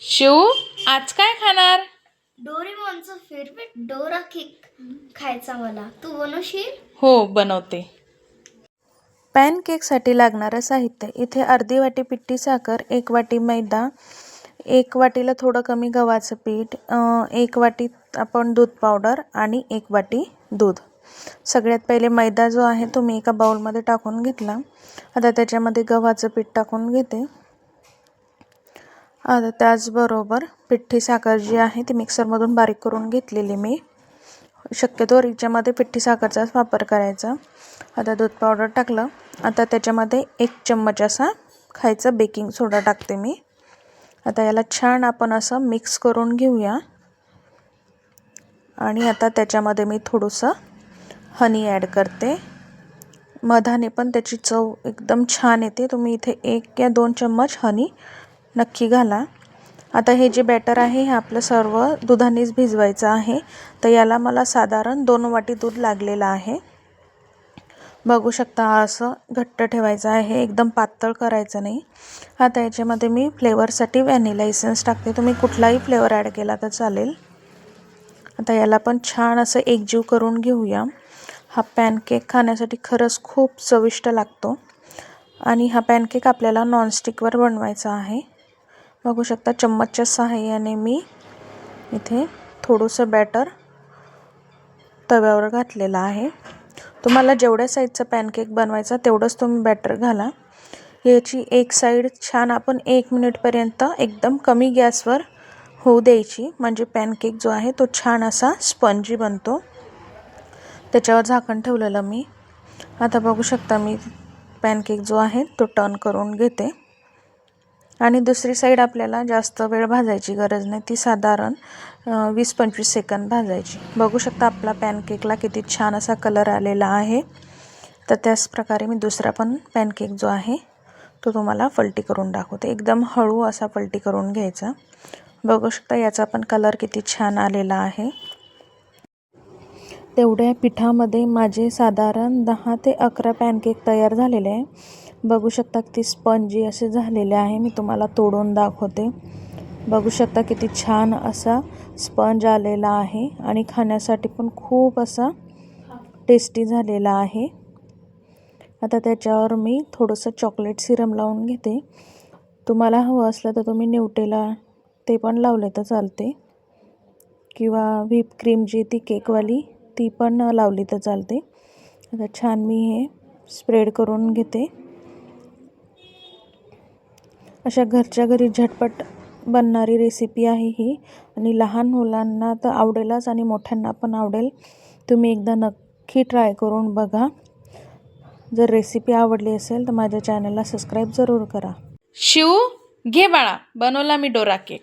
शिव आज काय खाणार? डोरेमॉनचं फेवरेट डोरा केक खायचा मला. तू बनवशील? हो बनवते. पॅनकेकसाठी लागणारं साहित्य. इथे अर्धी वाटी पिठी साखर एक वाटी मैदा एक वाटीला थोडं कमी गव्हाचं पीठ अं, एक वाटी आपण दूध पावडर आणि एक वाटी दूध. सगळ्यात पहिले मैदा जो आहे तो मी एका बाउलमध्ये टाकून घेतला. आता त्याच्यामध्ये गव्हाचं पीठ टाकून घेते. आता त्याचबरोबर पिठी साखर जी आहे ती मिक्सरमधून बारीक करून घेतलेली मी. शक्यतो रिच्यामध्ये पिठी साखरचाच वापर करायचा. आता दूध पावडर टाकलं. आता त्याच्यामध्ये एक चम्मच असा खायचा बेकिंग सोडा टाकते मी. आता याला छान आपण असं मिक्स करून घेऊया. आणि आता त्याच्यामध्ये मी थोडंसं हनी ॲड करते. मधाने पण त्याची चव एकदम छान येते. तुम्ही इथे एक या दोन चम्मच हनी नक्की घाला. आता हे जे बॅटर आहे हे आपलं सर्व दुधानेच भिजवायचं आहे. तर याला मला साधारण दोन वाटी दूध लागलेलं आहे. बघू शकता असं घट्ट ठेवायचं आहे. एकदम पातळ करायचं नाही. आता याच्यामध्ये मी फ्लेवरसाठी व्हॅनिला इसेन्स टाकते. तुम्ही कुठलाही फ्लेवर ॲड केला तर चालेल. आता याला पण छान असं एकजीव करून घेऊया. हा पॅनकेक खाण्यासाठी खरंच खूप चविष्ट लागतो. आणि हा पॅनकेक आपल्याला नॉनस्टिकवर बनवायचा आहे. बघू शकता चम्मचच्या सहाय्याने मी इथे थोडंसं बॅटर तव्यावर घातलेलं आहे. तुम्हाला जेवढ्या साईजचं पॅनकेक बनवायचा तेवढंच तुम्ही बॅटर घाला. याची एक साईड छान आपण एक मिनिटपर्यंत एकदम कमी गॅसवर होऊ द्यायची. म्हणजे पॅनकेक जो आहे तो छान असा स्पंजी बनतो. त्याच्यावर झाकण ठेवलेलं मी. आता बघू शकता मी पॅनकेक जो आहे तो टर्न करून घेते. आणि दुसरी साईड आपल्याला जास्त वेळ भाजायची गरज नाही. ती साधारण वीस पंचवीस सेकंद भाजायची. बघू शकता आपला पॅनकेकला किती छान असा कलर आलेला आहे. तर त्याच प्रकारे मी दुसरा पण पॅनकेक जो आहे तो तुम्हाला पलटी करून दाखवते. एकदम हळू असा पलटी करून घ्यायचा. बघू शकता याचा पण कलर किती छान आलेला आहे. तेवढ्या पिठामध्ये माझे साधारण दहा ते अकरा पॅनकेक तयार झालेले आहे. बघू शकता किती स्पंजी असे झालेले आहे. मी तुम्हाला तोडून दाखवते. बघू शकता किती छान असा स्पंज आलेला आहे आणि खाण्यासाठी पण खूप असा टेस्टी झालेला आहे. आता त्याच्यावर मी थोडंसं चॉकलेट सिरम लावून घेते. तुम्हाला हवं असलं तर तुम्ही न्यूटेला ते पण लावले तर चालते. किंवा व्हीप क्रीम जी ती केकवाली ती पण लावली तर चालते. आता छान मी हे स्प्रेड करून घेते. अशा घरच्या घरी झटपट बनणारी रेसिपी आहे ही. आणि लहान मुलांना तर आवडेलच आणि मोठ्यांना पण आवडेल. तुम्ही एकदा नक्की ट्राय करून बघा. जर रेसिपी आवडली असेल तर माझ्या चॅनलला सबस्क्राईब जरूर करा. शिव घे बाळा बनवला मी डोरा केक